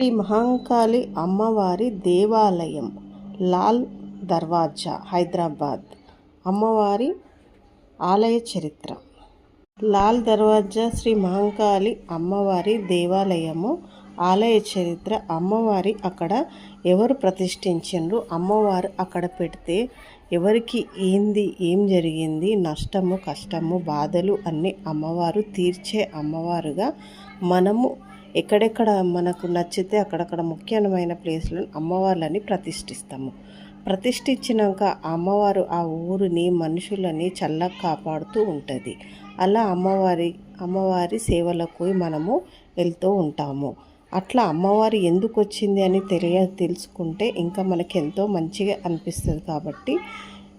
శ్రీ మహంకాళి అమ్మవారి దేవాలయం లాల్ దర్వాజా హైదరాబాద్. అమ్మవారి ఆలయ చరిత్ర. లాల్ దర్వాజా శ్రీ మహంకాళి అమ్మవారి దేవాలయము ఆలయ చరిత్ర. అమ్మవారి అక్కడ ఎవరు ప్రతిష్ఠించిండ్రు? అమ్మవారు అక్కడ పెడితే ఎవరికి ఏంది ఏం జరిగింది? నష్టము కష్టము బాధలు అన్నీ అమ్మవారు తీర్చే అమ్మవారుగా మనము ఎక్కడెక్కడ మనకు నచ్చితే అక్కడక్కడ ముఖ్యమైన ప్లేస్లను అమ్మవార్లని ప్రతిష్ఠిస్తాము. ప్రతిష్ఠించినాక ఆ అమ్మవారు ఆ ఊరిని మనుషులని చల్లగా కాపాడుతూ ఉంటుంది. అలా అమ్మవారి అమ్మవారి సేవలకు మనము వెళ్తూ ఉంటాము. అట్లా అమ్మవారు ఎందుకు వచ్చింది అని తెలియ తెలుసుకుంటే ఇంకా మనకి ఎంతో మంచిగా అనిపిస్తుంది కాబట్టి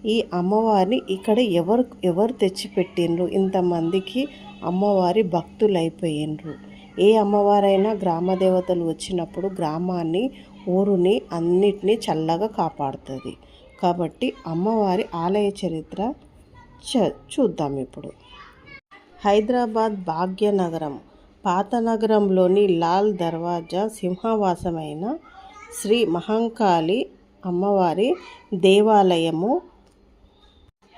ఈ అమ్మవారిని ఇక్కడ ఎవరు ఎవరు తెచ్చిపెట్టిండ్రు? ఇంతమందికి అమ్మవారి భక్తులు అయిపోయినరు ఏ అమ్మవారైనా గ్రామ దేవతలు వచ్చినప్పుడు గ్రామాన్ని ఊరుని అన్నిటినీ చల్లగా కాపాడుతుంది. కాబట్టి అమ్మవారి ఆలయ చరిత్ర చ చూద్దాం ఇప్పుడు. హైదరాబాద్ భాగ్యనగరం. పాత నగరంలోని లాల్ దర్వాజా సింహవాసమైన శ్రీ మహంకాళి అమ్మవారి దేవాలయము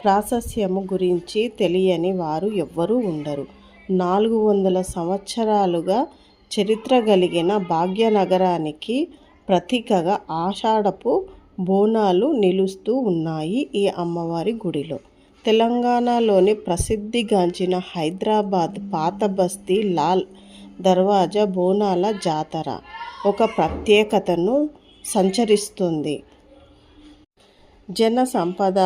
ప్రాశస్యము గురించి తెలియని వారు ఎవ్వరూ ఉండరు. నాలుగు వందల సంవత్సరాలుగా చరిత్ర కలిగిన భాగ్యనగరానికి ప్రతీకగా ఆషాఢపు బోనాలు నిలుస్తూ ఉన్నాయి ఈ అమ్మవారి గుడిలో. తెలంగాణలోని ప్రసిద్ధిగాంచిన హైదరాబాద్ పాత బస్తీ లాల్ దర్వాజా బోనాల జాతర ఒక ప్రత్యేకతను సంచరిస్తుంది. జన సంపద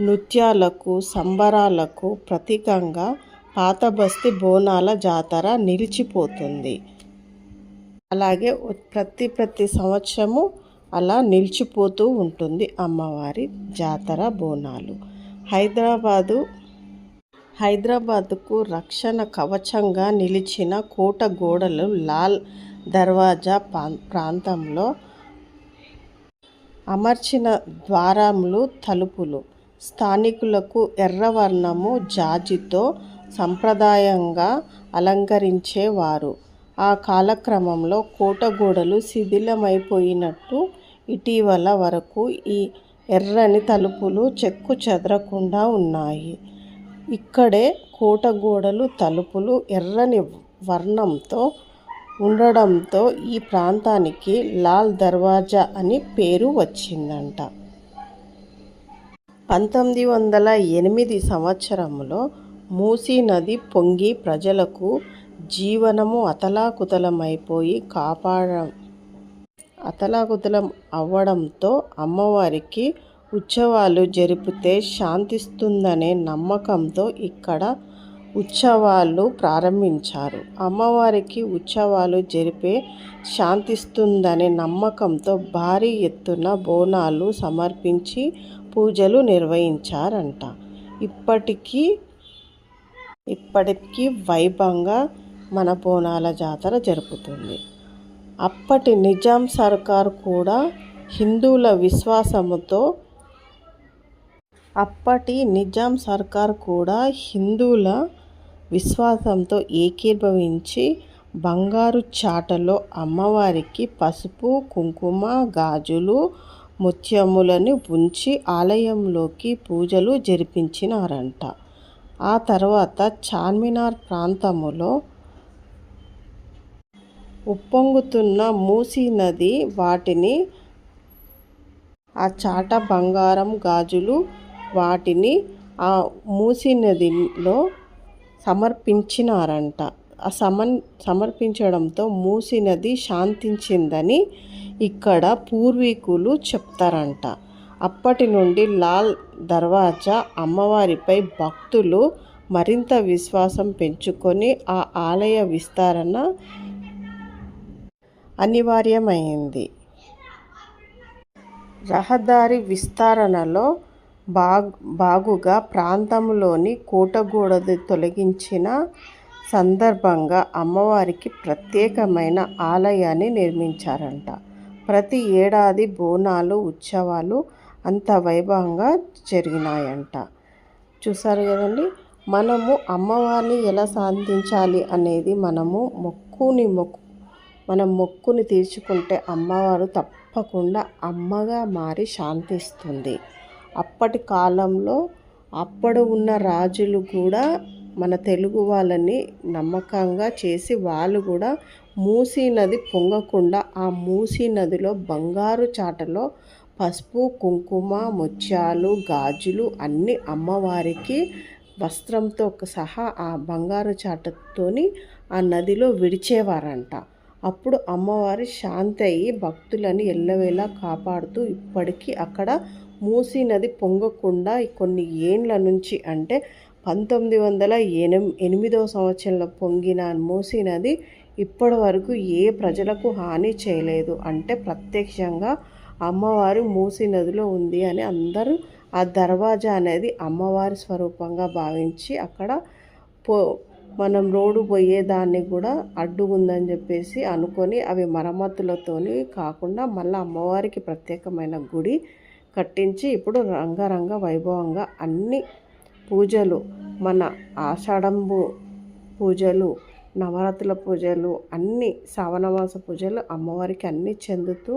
నృత్యాలకు సంబరాలకు ప్రతీకంగా పాత బస్తీ బోనాల జాతర నిలిచిపోతుంది. అలాగే ప్రతి ప్రతి సంవత్సరము అలా నిలిచిపోతూ ఉంటుంది అమ్మవారి జాతర బోనాలు. హైదరాబాదు హైదరాబాదుకు రక్షణ కవచంగా నిలిచిన కోట గోడలు లాల్ దర్వాజా ప్రాంతంలో అమర్చిన ద్వారములు తలుపులు. స్థానికులకు ఎర్రవర్ణము జాజితో సంప్రదాయంగా అలంకరించేవారు. ఆ కాలక్రమంలో కోట గోడలు శిథిలమైపోయినట్టు ఇటీవల వరకు ఈ ఎర్రని తలుపులు చెక్కు చెదరకుండా ఉన్నాయి. ఇక్కడే కోట గోడలు తలుపులు ఎర్రని వర్ణంతో ఉండడంతో ఈ ప్రాంతానికి లాల్ దర్వాజా అని పేరు వచ్చిందంట. పంతొమ్మిది వందల ఎనిమిది సంవత్సరంలో మూసీ నది పొంగి ప్రజలకు జీవనము అతలాకుతలమైపోయి కాపాడ అతలాకుతలం అవ్వడంతో అమ్మవారికి ఉత్సవాలు జరిపితే శాంతిస్తుందనే నమ్మకంతో ఇక్కడ ఉత్సవాలు ప్రారంభించారు. అమ్మవారికి ఉత్సవాలు జరిపే శాంతిస్తుందనే నమ్మకంతో భారీ ఎత్తున బోనాలు సమర్పించి పూజలు నిర్వహించారంట. ఇప్పటికీ ఇప్పటికీ వైభవంగా మన బోనాల జాతర జరుపుతుంది. అప్పటి నిజాం సర్కార్ కూడా హిందువుల విశ్వాసముతో అప్పటి నిజాం సర్కార్ కూడా హిందువుల విశ్వాసంతో ఏకీభవించి బంగారు చాటలో అమ్మవారికి పసుపు కుంకుమ గాజులు ముత్యములను ఉంచి ఆలయంలోకి పూజలు జరిపించినారంట. ఆ తర్వాత చార్మినార్ ప్రాంతములో ఉప్పొంగుతున్న మూసీ నది వాటిని ఆ చాట బంగారం గాజులు వాటిని ఆ మూసీ నదిలో సమర్పించినారంట. ఆ సమన్ సమర్పించడంతో మూసీ నది శాంతించిందని ఇక్కడ పూర్వీకులు చెప్తారంట. అప్పటి నుండి లాల్ దర్వాజా అమ్మవారిపై భక్తులు మరింత విశ్వాసం పెంచుకొని ఆ ఆలయ విస్తరణ అనివార్యమైంది. రహదారి విస్తరణలో బాగ్ బాగుగా ప్రాంతంలోని కూటగూడది తొలగించిన సందర్భంగా అమ్మవారికి ప్రత్యేకమైన ఆలయాన్ని నిర్మించారంట. ప్రతి ఏడాది బోనాలు ఉత్సవాలు అంత వైభవంగా జరిగినాయంట. చూసారు కదండి? మనము అమ్మవారిని ఎలా సాధించాలి అనేది మనము మొక్కుని మొక్కు మనం మొక్కుని తీర్చుకుంటే అమ్మవారు తప్పకుండా అమ్మగా మారి శాంతిస్తుంది. అప్పటి కాలంలో అప్పుడు ఉన్న రాజులు కూడా మన తెలుగు వాళ్ళని నమ్మకంగా చేసి వాళ్ళు కూడా మూసీ నది పొంగకుండా ఆ మూసీ నదిలో బంగారు చాటలో పసుపు కుంకుమ ముత్యాలు గాజులు అన్నీ అమ్మవారికి వస్త్రంతో సహా ఆ బంగారు చాటతోని ఆ నదిలో విడిచేవారంట. అప్పుడు అమ్మవారి శాంతి అయ్యి భక్తులని ఎల్లవేళ కాపాడుతూ ఇప్పటికీ అక్కడ మూసీ నది పొంగకుండా కొన్ని ఏండ్ల నుంచి అంటే పంతొమ్మిది వందల ఎనిమి ఎనిమిదవ సంవత్సరంలో పొంగిన మూసీ నది ఇప్పటి వరకు ఏ ప్రజలకు హాని చేయలేదు. అంటే ప్రత్యక్షంగా అమ్మవారు మూసి నదిలో ఉంది అని అందరూ ఆ దర్వాజా అనేది అమ్మవారి స్వరూపంగా భావించి అక్కడ పో మనం రోడ్డు పోయేదాన్ని కూడా అడ్డు ఉందని చెప్పేసి అనుకొని అవి మరమ్మతులతోని కాకుండా మళ్ళీ అమ్మవారికి ప్రత్యేకమైన గుడి కట్టించి ఇప్పుడు రంగరంగ వైభవంగా అన్ని పూజలు మన ఆషాఢంబు పూజలు నవరాత్రుల పూజలు అన్ని శ్రావణమాస పూజలు అమ్మవారికి అన్నీ చెందుతూ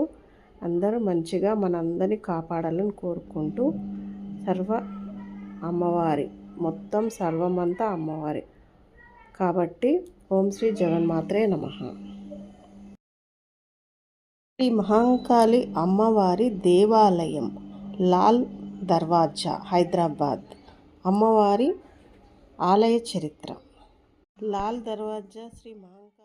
అందరూ మంచిగా మనందరినీ కాపాడాలని కోరుకుంటూ సర్వ అమ్మవారి మొత్తం సర్వమంతా అమ్మవారి. కాబట్టి ఓం శ్రీ జగన్మాత్రే నమ. శ్రీ మహంకాళి అమ్మవారి దేవాలయం లాల్ దర్వాజా హైదరాబాద్. అమ్మవారి ఆలయ చరిత్ర. లాల్ దర్వాజా శ్రీ మహా